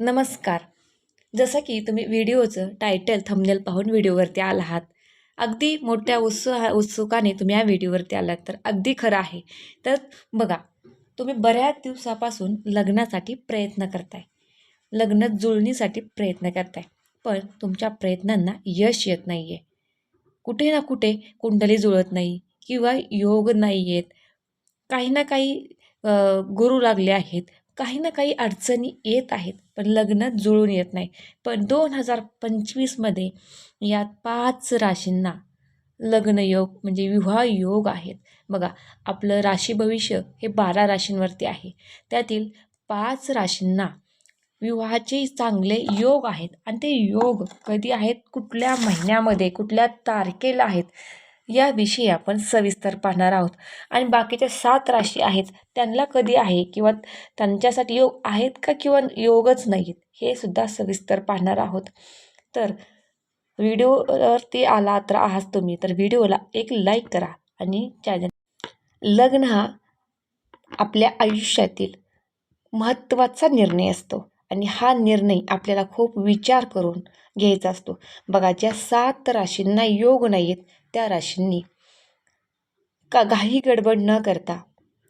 नमस्कार. जसं की तुम्ही व्हिडिओचं टायटल थंबनेल पाहून व्हिडिओवरती आला आहात अगदी मोठ्या उत्सुहा उत्सुकाने तुम्ही या व्हिडिओवरती आलात तर अगदी खरं आहे. तर बघा तुम्ही बऱ्याच दिवसापासून लग्नासाठी प्रयत्न करताय. लग्न जुळणीसाठी प्रयत्न करताय. पण तुमच्या प्रयत्नांना यश येत नाही आहे कुठे ना कुठे कुंडली जुळत नाही किंवा योग नाही आहेत काही ना काही गुरु लागले आहेत. काही ना काही अडचणी येत आहेत पण लग्न जुळून येत नाही. पण दोन हजार पंचवीसमध्ये यात पाच राशींना लग्नयोग म्हणजे विवाह योग आहेत. बघा आपलं राशी भविष्य हे बारा राशींवरती आहे. त्यातील पाच राशींना विवाहाचे चांगले योग आहेत. आणि ते योग कधी आहेत? कुठल्या महिन्यामध्ये? कुठल्या तारखेला आहेत? याविषयी आपण सविस्तर पाहणार आहोत. आणि बाकीच्या सात राशी आहेत त्यांना कधी आहे किंवा त्यांच्यासाठी योग आहेत का किंवा योगच नाहीत हे सुद्धा सविस्तर पाहणार आहोत. तर व्हिडिओवरती आला तर आहात तुम्ही तर व्हिडिओला एक लाईक करा आणि चॅनल लग्न हा आपल्या आयुष्यातील महत्त्वाचा निर्णय असतो आणि हा निर्णय आपल्याला खूप विचार करून घ्यायचा असतो. बघा ज्या सात राशींना योग नाही आहेत त्या राशींनी का घाई गडबड न करता.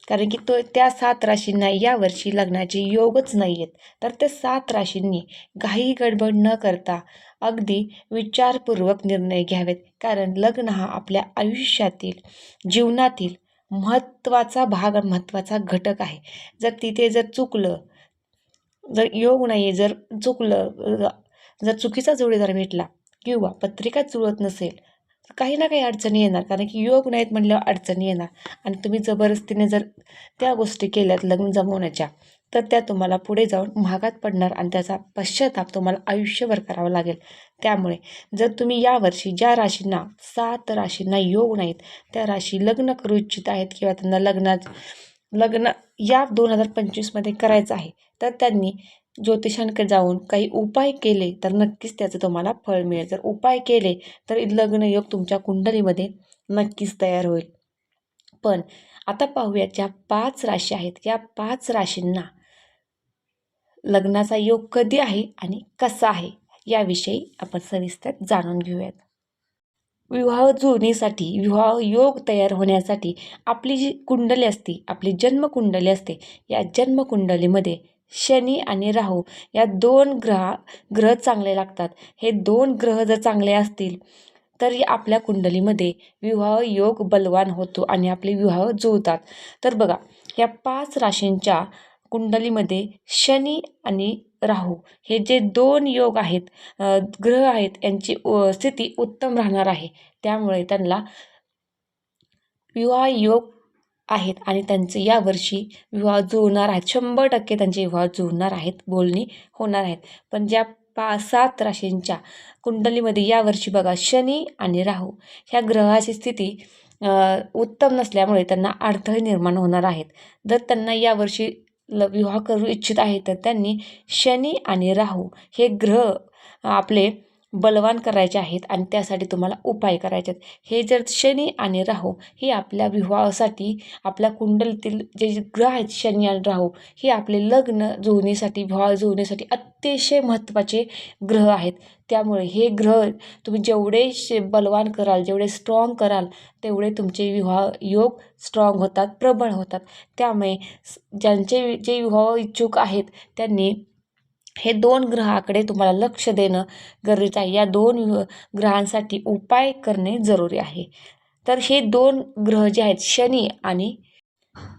कारण की तो त्या सात राशींना यावर्षी लग्नाचे योगच नाही आहेत तर त्या सात राशींनी घाई गडबड न करता अगदी विचारपूर्वक निर्णय घ्यावेत. कारण लग्न हा आपल्या आयुष्यातील जीवनातील महत्त्वाचा भाग महत्त्वाचा घटक आहे. जर तिथे जर चुकलं जर योग नाही जर चुकलं जर चुकीचा जोडीदार भेटला किंवा पत्रिका जुळत नसेल तर काही ना काही अडचणी येणार. कारण की योग नाहीत म्हटल्यावर अडचणी येणार. आणि तुम्ही जबरदस्तीने जर त्या गोष्टी केल्यात लग्न जमवण्याच्या तर त्या तुम्हाला पुढे जाऊन महागात पडणार आणि त्याचा पश्चाताप तुम्हाला आयुष्यभर करावा लागेल. त्यामुळे जर तुम्ही यावर्षी ज्या राशींना सात राशींना योग नाहीत त्या राशी लग्न करू इच्छित आहेत किंवा त्यांना लग्नात लग्न या दोन हजार पंचवीसमध्ये करायचं आहे तर त्यांनी ज्योतिषांकडे जाऊन काही उपाय केले तर नक्कीच त्याचं तुम्हाला फळ मिळेल. जर उपाय केले तर लग्नयोग तुमच्या कुंडलीमध्ये नक्कीच तयार होईल. पण आता पाहूया ज्या पाच राशी आहेत या पाच राशींना लग्नाचा योग कधी आहे आणि कसा आहे याविषयी आपण सविस्तर जाणून घेऊयात. विवाह जुळणीसाठी विवाह योग तयार होण्यासाठी आपली जी कुंडली असते आपली जन्मकुंडली असते या जन्मकुंडलीमध्ये शनी आणि राहू या दोन ग्रह ग्रह चांगले लागतात. हे दोन ग्रह जर चांगले असतील तर आपल्या कुंडलीमध्ये विवाह योग बलवान होतो आणि आपले विवाह जुळतात. तर बघा या पाच राशींच्या कुंडलीमध्ये शनी आणि राहू हे जे दोन योग आहेत ग्रह आहेत यांची स्थिती उत्तम राहणार आहे. त्यामुळे त्यांना विवाह योग आहेत आणि त्यांचे यावर्षी विवाह जुळणार आहेत. शंभर टक्के त्यांचे विवाह जुळणार आहेत बोलणी होणार आहेत. पण ज्या पा सात राशींच्या कुंडलीमध्ये यावर्षी बघा शनी आणि राहू ह्या ग्रहाची स्थिती उत्तम नसल्यामुळे त्यांना अडथळे निर्माण होणार आहेत. जर त्यांना यावर्षी ल विवाह करू इच्छित आहे तर त्यांनी शनी आणि राहू हे ग्रह आपले बलवान करायचे आहेत आणि त्यासाठी तुम्हाला उपाय करायचे आहेत. हे जर शनी आणि राहू हे आपल्या विवाहासाठी आपल्या कुंडलीतील जे जे ग्रह आहेत शनी आणि राहू हे आपले लग्न जुळणीसाठी विवाह जुळणीसाठी अतिशय महत्त्वाचे ग्रह आहेत. त्यामुळे हे ग्रह तुम्ही जेवढे शे बलवान कराल जेवढे स्ट्रॉंग कराल तेवढे तुमचे विवाह योग स्ट्रॉंग होतात प्रबळ होतात. त्यामुळे ज्यांचे जे विवाह इच्छुक आहेत त्यांनी हे दोन ग्रहाकडे तुम्हाला लक्ष देणं गरजेचं आहे. या दोन वि- ग्रहांसाठी उपाय करणे जरुरी आहे. तर हे दोन ग्रह जे आहेत शनी आणि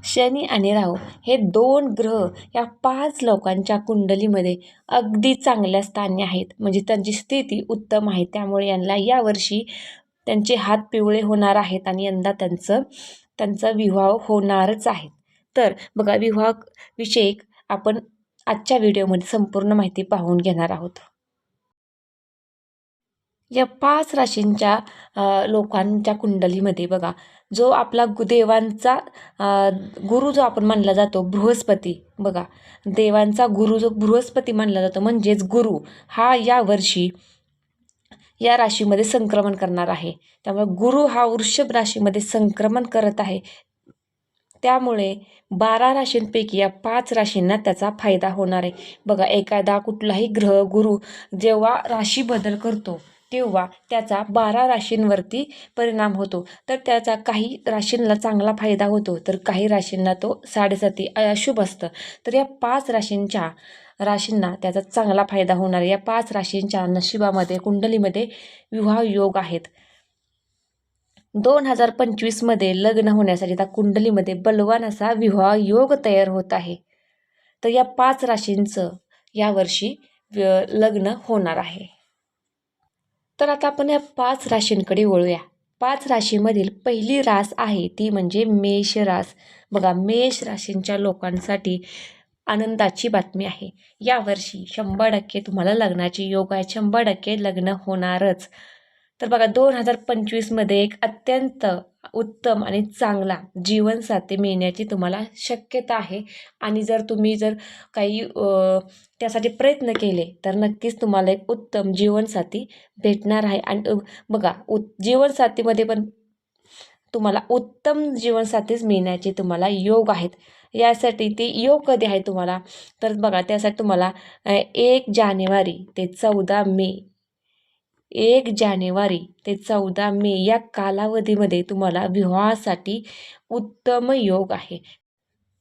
शनी आणि राहू हे दोन ग्रह या पाच लोकांच्या कुंडलीमध्ये अगदी चांगल्या स्थानी आहेत. म्हणजे त्यांची स्थिती उत्तम आहे. त्यामुळे यांना यावर्षी त्यांचे हात पिवळे होणार आहेत आणि यंदा त्यांचं त्यांचा विवाह होणारच आहे. तर बघा विवाह विषयक आपण आजच्या व्हिडिओमध्ये संपूर्ण माहिती पाहून घेणार आहोत. या पाच राशींच्या लोकांच्या कुंडलीमध्ये बघा जो आपला देवांचा गुरु जो आपण मानला जातो बृहस्पती बघा. देवांचा गुरु जो बृहस्पती मानला जातो म्हणजेच गुरु. हा या वर्षी या राशीमध्ये संक्रमण करणार आहे. त्यामुळे गुरु हा वृषभ राशीमध्ये संक्रमण करत आहे. त्यामुळे बारा राशींपैकी या पाच राशींना त्याचा फायदा होणार आहे. बघा एखादा कुठलाही ग्रह गुरु जेव्हा राशी बदल करतो तेव्हा त्याचा बारा राशींवरती परिणाम होतो. तर त्याचा काही राशींना चांगला फायदा होतो तर काही राशींना तो साडेसाती अशुभ असतं. तर या पाच राशींच्या राशींना त्याचा चांगला फायदा होणार आहे. या पाच राशींच्या नशिबामध्ये कुंडलीमध्ये विवाह योग आहेत. दोन हजार पंचवीसमध्ये लग्न होण्यासाठी त्या कुंडलीमध्ये बलवान असा विवाह योग तयार होत आहे. तर या पाच राशींचं यावर्षी व्य- लग्न होणार आहे. तर आता आपण या पाच राशींकडे वळूया. पाच राशीमधील पहिली रास आहे ती म्हणजे मेष रास. बघा मेष राशींच्या लोकांसाठी आनंदाची बातमी आहे. यावर्षी शंभर टक्के तुम्हाला लग्नाचे योग आहे. शंभर टक्के लग्न होणारच. तर बघा दोन हजार पंचवीसमध्ये एक अत्यंत उत्तम आणि चांगला जीवनसाथी मिळण्याची तुम्हाला शक्यता आहे. आणि जर तुम्ही जर काही त्यासाठी प्रयत्न केले तर नक्कीच तुम्हाला एक उत्तम जीवनसाथी भेटणार आहे. आणि बघा उत जीवनसाथीमध्ये पण तुम्हाला उत्तम जीवनसाथीच मिळण्याचे तुम्हाला योग आहेत. यासाठी ते योग कधी आहे तुम्हाला? तर बघा त्यासाठी तुम्हाला एक जानेवारी ते चौदा मे एक जानेवारी ते चौदा मे या कालावधीमध्ये तुम्हाला विवाहासाठी उत्तम योग आहे.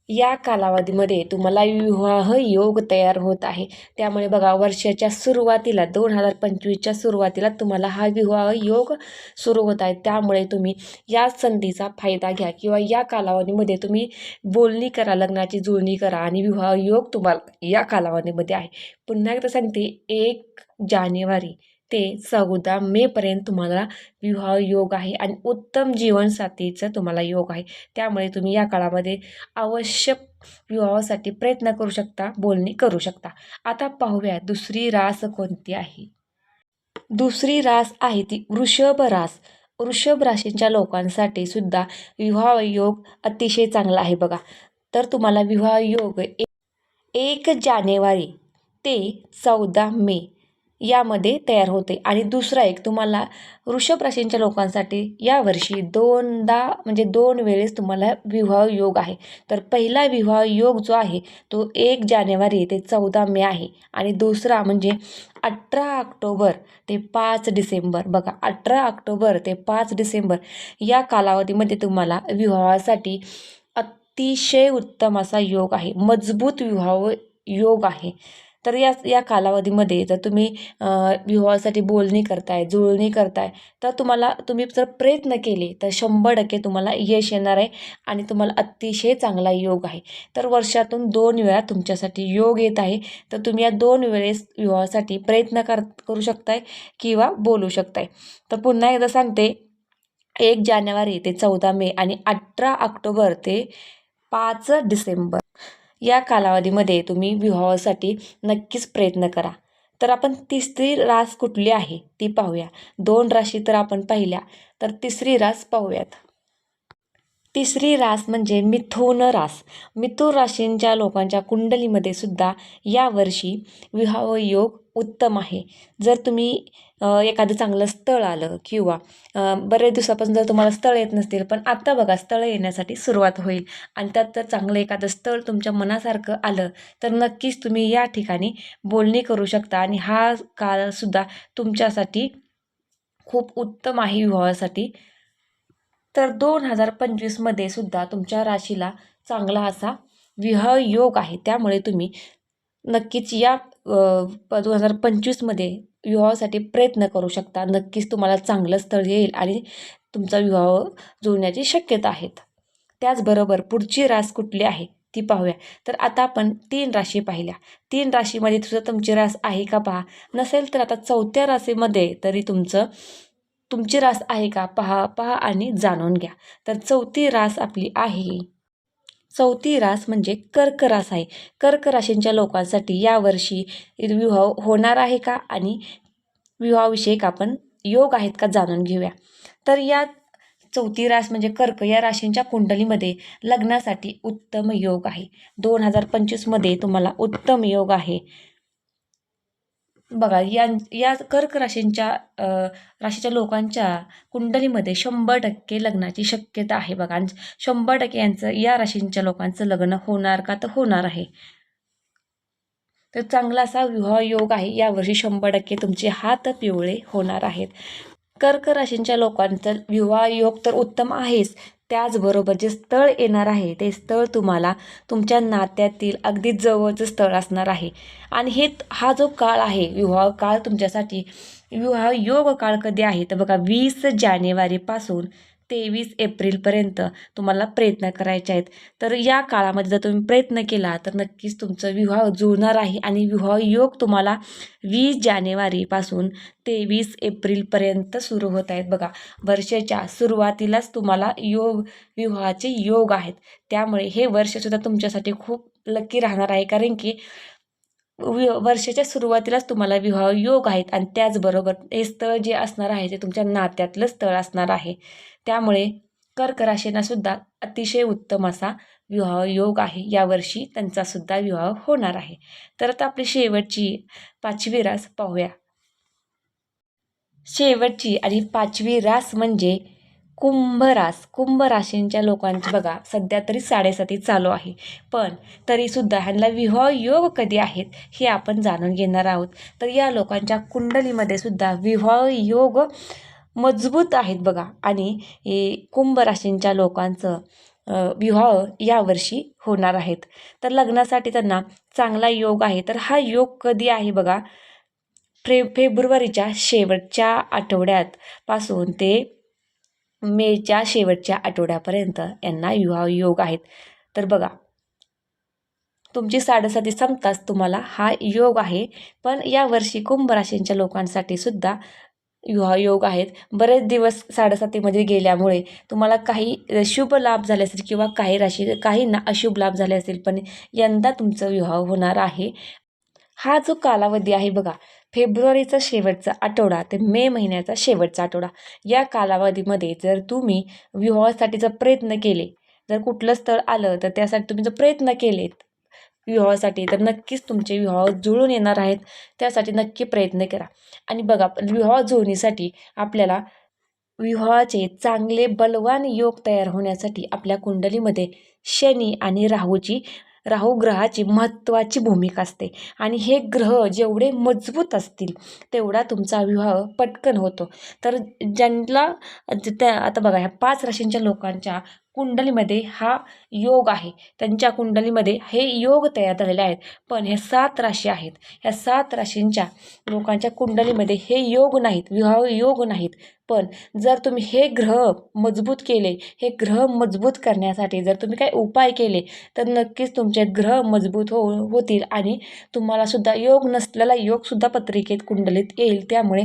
या कालावधीमध्ये तुम्हाला विवाह योग तयार होत आहे. त्यामुळे बघा वर्षाच्या सुरुवातीला दोन हजार पंचवीसच्या सुरुवातीला तुम्हाला हा विवाह योग सुरू होत आहे. त्यामुळे तुम्ही या संधीचा फायदा घ्या किंवा या कालावधीमध्ये तुम्ही बोलणी करा लग्नाची जुळणी करा आणि विवाह योग तुम्हाला या कालावधीमध्ये आहे. पुन्हा एकदा सांगते एक जानेवारी ते चौदा मेपर्यंत तुम्हाला विवाह योग आहे आणि उत्तम जीवनसाथीचं तुम्हाला योग आहे. त्यामुळे तुम्ही या काळामध्ये आवश्यक विवाहासाठी प्रयत्न करू शकता बोलणी करू शकता. आता पाहूया दुसरी रास कोणती आहे? दुसरी रास आहे ती वृषभ रास. वृषभ राशींच्या लोकांसाठी सुद्धा विवाह योग अतिशय चांगला आहे बघा. तर तुम्हाला विवाह योग एक जानेवारी ते चौदा मे यामध्ये तयार होते. आणि दुसरा एक तुम्हाला वृषभ राशींच्या लोकांसाठी यावर्षी दोनदा म्हणजे दोन वेळेस तुम्हाला विवाह योग आहे. तर पहिला विवाह योग जो आहे तो एक जानेवारी ते चौदा मे आहे. आणि दुसरा म्हणजे अठरा ऑक्टोबर ते पाच डिसेंबर. बघा अठरा ऑक्टोबर ते पाच डिसेंबर या कालावधीमध्ये तुम्हाला विवाहासाठी अतिशय उत्तम असा योग आहे. मजबूत विवाह योग आहे. तर या या कालावधीमध्ये जर तुम्ही विवाहासाठी बोलणी करताय जुळणी करताय तर तुम्हाला तुम्ही जर प्रयत्न केले तर शंभर टक्के तुम्हाला यश येणार आहे आणि तुम्हाला अतिशय चांगला योग आहे. तर वर्षातून दोन वेळा तुमच्यासाठी योग येत आहे. तर तुम्ही या दोन वेळेस विवाहासाठी प्रयत्न कर करू शकताय किंवा बोलू शकताय. तर पुन्हा एकदा सांगते एक जानेवारी ते चौदा मे आणि अठरा ऑक्टोबर ते पाच डिसेंबर. या कालावधीमध्ये तुम्ही विवाहासाठी नक्कीच प्रयत्न करा. तर आपण तिसरी रास कुठली आहे ती पाहूया. दोन राशी तर आपण पाहिल्या तर तिसरी रास पाहूयात. तिसरी रास म्हणजे मिथुन रास. मिथुन राशींच्या लोकांच्या कुंडलीमध्ये सुद्धा यावर्षी विवाह योग उत्तम आहे. जर तुम्ही एखादं चांगलं स्थळ आलं किंवा बरेच दिवसापासून जर तुम्हाला स्थळ येत नसतील पण आत्ता बघा स्थळ येण्यासाठी सुरुवात होईल आणि त्यात जर चांगलं एखादं स्थळ तुमच्या मनासारखं आलं तर नक्कीच तुम्ही या ठिकाणी बोलणी करू शकता आणि हा काळसुद्धा तुमच्यासाठी खूप उत्तम आहे विवाहासाठी. तर दोन हजार पंचवीसमध्ये सुद्धा तुमच्या राशीला चांगला असा विवाह योग आहे. त्यामुळे तुम्ही नक्कीच या दोन हजार पंचवीसमध्ये विवाहासाठी प्रयत्न करू शकता. नक्कीच तुम्हाला चांगलं स्थळ येईल आणि तुमचा विवाह जुळण्याची शक्यता आहेत. त्याचबरोबर पुढची रास कुठली आहे ती पाहूया. तर आता आपण तीन राशी पाहिल्या. तीन राशीमध्ये सुद्धा तुमची रास आहे का पहा. नसेल तर आता चौथ्या राशीमध्ये तरी तुमचं तुमची रास आहे का? पहा पहा आणि जाणून घ्या. तर चौथी रास आपली आहे. चौथी रास म्हणजे कर्क रास आहे. कर्क राशींच्या लोकांसाठी यावर्षी विवाह होणार आहे का? आणि विवाहाविषयक आपण योग आहेत का? जाणून घेऊया. तर या चौथी रास म्हणजे कर्क या राशींच्या कुंडलीमध्ये लग्नासाठी उत्तम योग आहे. दोन हजार पंचवीसमध्ये तुम्हाला उत्तम योग आहे. बघा या या कर्क राशींच्या राशीच्या लोकांच्या कुंडलीमध्ये शंभर टक्के लग्नाची शक्यता आहे बघा. आणि शंभर टक्के यांचं या राशींच्या लोकांचं लग्न होणार का? तर होणार आहे. तर चांगला असा विवाह योग आहे. यावर्षी शंभर टक्के तुमचे हात पिवळे होणार आहेत. कर्क राशींच्या लोकांचं विवाह योग तर उत्तम आहेच. त्याचबरोबर जे स्थळ येणार आहे ते स्थळ तुम्हाला तुमच्या नात्यातील अगदी जवळचं स्थळ असणार आहे. आणि हे हा जो काळ आहे विवाह काळ तुमच्यासाठी विवाह योग काळ कधी आहे? तर बघा वीस जानेवारीपासून तेवीस एप्रिलपर्यंत तुम्हाला प्रयत्न करायचे आहेत. तर या काळामध्ये जर तुम्ही प्रयत्न केला तर नक्कीच तुमचं विवाह जुळणार आहे आणि विवाह योग तुम्हाला वीस जानेवारीपासून तेवीस एप्रिलपर्यंत सुरू होत आहेत. बघा वर्षाच्या सुरुवातीलाच तुम्हाला योग विवाहाचे योग आहेत. त्यामुळे हे वर्षसुद्धा तुमच्यासाठी खूप लकी राहणार आहे. कारण की वि वर्षाच्या सुरुवातीलाच तुम्हाला विवाह योग आहेत. आणि त्याचबरोबर हे स्थळ जे असणार आहे ते तुमच्या नात्यातलं स्थळ असणार आहे. त्यामुळे कर्क अतिशय उत्तम असा विवाह योग आहे. यावर्षी त्यांचासुद्धा विवाह होणार आहे. तर आता आपली शेवटची पाचवी रास पाहूया. शेवटची आणि पाचवी रास म्हणजे कुंभरास कुंभ राशींच्या लोकांची बघा सध्या तरी साडेसाती चालू आहे. पण तरीसुद्धा ह्यांना विवाह योग कधी आहेत हे आपण जाणून घेणार आहोत. तर या लोकांच्या कुंडलीमध्ये सुद्धा विवाह योग मजबूत आहेत बघा. आणि हे कुंभ राशींच्या लोकांचं विवाह यावर्षी होणार आहेत. तर लग्नासाठी त्यांना चांगला योग आहे. तर हा योग कधी आहे बघा? फे फेब्रुवारीच्या शेवटच्या आठवड्यात पासून ते मेच्या शेवटच्या आठवड्यापर्यंत यांना विवाह योग आहेत. तर बघा तुमची साडेसाती संपताच तुम्हाला हा योग आहे. पण यावर्षी कुंभ राशींच्या लोकांसाठी सुद्धा युहा योग आहेत. बरेच दिवस साडेसातीमध्ये गेल्यामुळे तुम्हाला काही शुभ लाभ झाले असतील किंवा काही राशी काहींना अशुभ लाभ झाले असतील पण यंदा तुमचं विवाह होणार आहे. हा जो कालावधी आहे बघा फेब्रुवारीचा शेवटचा आठवडा ते मे महिन्याचा शेवटचा आठवडा. या कालावधीमध्ये जर तुम्ही विवाहासाठीचा प्रयत्न केले जर कुठलं स्थळ आलं तर त्यासाठी तुम्ही जर प्रयत्न केलेत विवाहासाठी तर नक्कीच तुमचे विवाह जुळून येणार आहेत त्यासाठी नक्की प्रयत्न करा. आणि बघा विवाह जुळणीसाठी आपल्याला विवाहाचे चांगले बलवान योग तयार होण्यासाठी आपल्या कुंडलीमध्ये शनी आणि राहूची राहू ग्रहाची महत्त्वाची भूमिका असते. आणि हे ग्रह जेवढे मजबूत असतील तेवढा तुमचा विवाह पटकन होतो. तर ज्यांना त्या आता बघा ह्या पाच राशींच्या लोकांच्या कुंडलीमध्ये हा योग आहे. त्यांच्या कुंडलीमध्ये हे योग तयार झालेले आहेत. पण हे सात राशी आहेत. ह्या सात राशींच्या लोकांच्या कुंडलीमध्ये हे योग नाहीत विवाह योग नाहीत. पण जर तुम्ही हे ग्रह मजबूत केले हे ग्रह मजबूत करण्यासाठी जर तुम्ही काही उपाय केले तर नक्कीच तुमचे ग्रह मजबूत हो होतील आणि तुम्हालासुद्धा योग नसलेला योगसुद्धा पत्रिकेत कुंडलीत येईल. त्यामुळे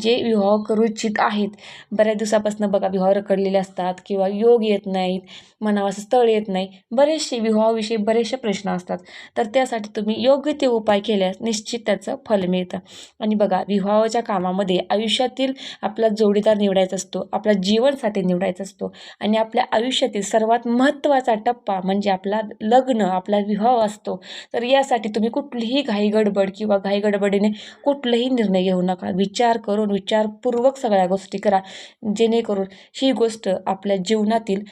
जे विवाह करू इच्छित आहेत बऱ्याच दिवसापासून बघा विवाह रखडलेले असतात किंवा योग येत नाही नाहीत मनावा असं स्थळ येत नाही बरेचसे विवाहाविषयी बरेचसे प्रश्न असतात. तर त्यासाठी तुम्ही योग्य ते उपाय केल्यास निश्चित त्याचं फल मिळतं. आणि बघा विवाहाच्या कामामध्ये आयुष्यातील आपला जोडीदार निवडायचा असतो आपला जीवनसाथी निवडायचा असतो आणि आपल्या आयुष्यातील सर्वात महत्त्वाचा टप्पा म्हणजे आपला लग्न आपला विवाह असतो. तर यासाठी तुम्ही कुठलीही घाई गडबड किंवा घाईगडबडीने कुठलाही निर्णय घेऊ नका. विचार करून विचारपूर्वक सगळ्या गोष्टी करा. जेणेकरून ही गोष्ट आपल्या जीवनातील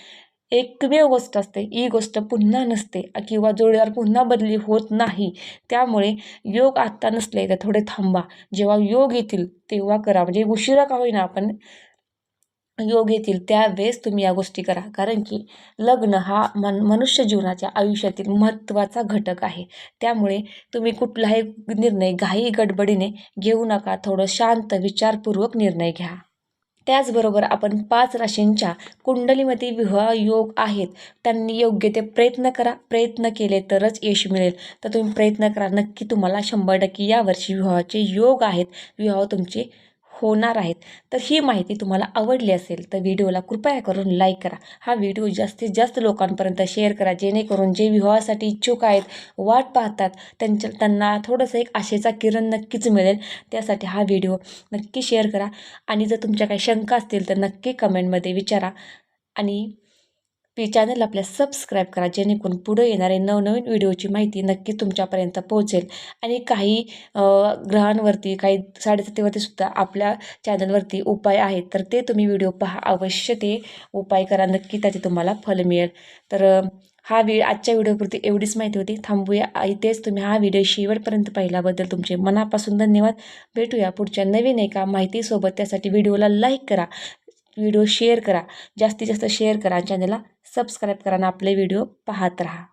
एकमेव गोष्ट असते. ही गोष्ट पुन्हा नसते किंवा जोडीदार पुन्हा बदली होत नाही. त्यामुळे योग आत्ता नसले तर थोडे थांबा. जेव्हा योग येतील तेव्हा करा. म्हणजे उशिरा का होईना आपण योग येतील त्यावेळेस तुम्ही या गोष्टी करा. कारण की लग्न हा मन मनुष्य जीवनाच्या आयुष्यातील महत्त्वाचा घटक आहे. त्यामुळे तुम्ही कुठलाही निर्णय घाई गडबडीने घेऊ नका. थोडं शांत विचारपूर्वक निर्णय घ्या. त्याचबरोबर आपण पाच राशींच्या कुंडलीमध्ये विवाह योग आहेत. त्यांनी योग्य ते प्रयत्न करा. प्रयत्न केले तरच यश मिळेल. तर तुम्ही प्रयत्न करा. नक्की तुम्हाला शंभर टक्के यावर्षी विवाहाचे योग आहेत. विवाह तुमचे होणार आहेत. तर ही माहिती तुम्हाला आवडली असेल तर व्हिडिओला कृपया करून लाईक करा. हा व्हिडिओ जास्तीत जास्त लोकांपर्यंत शेअर करा जेणेकरून जे विवाहासाठी इच्छुक आहेत वाट पाहतात त्यांच्या त्यांना थोडंसं एक आशेचा किरण नक्कीच मिळेल. त्यासाठी हा व्हिडिओ नक्की शेअर करा. आणि जर तुमच्या काही शंका असतील तर नक्की कमेंटमध्ये विचारा. आणि प्लीज चॅनल आपल्या सबस्क्राईब करा जेणेकरून पुढे येणारे नवनवीन व्हिडिओची माहिती नक्की तुमच्यापर्यंत पोहोचेल. आणि काही ग्रहांवरती काही साडेसातीवरती सुद्धा आपल्या चॅनलवरती उपाय आहेत तर ते तुम्ही व्हिडिओ पहा. अवश्य ते उपाय करा. नक्की त्याचे तुम्हाला फल मिळेल. तर हा व्हि आजच्या व्हिडिओपुरती एवढीच माहिती होती. थांबूया. इथेच तुम्ही हा व्हिडिओ शेवटपर्यंत पाहिल्याबद्दल तुमचे मनापासून धन्यवाद. भेटूया पुढच्या नवीन एका माहितीसोबत. त्यासाठी व्हिडिओला लाईक करा. व्हिडिओ शेअर करा. जास्तीत जास्त शेअर करा चॅनलला सबस्क्राईब करा आणि आपले व्हिडिओ पाहत राहा.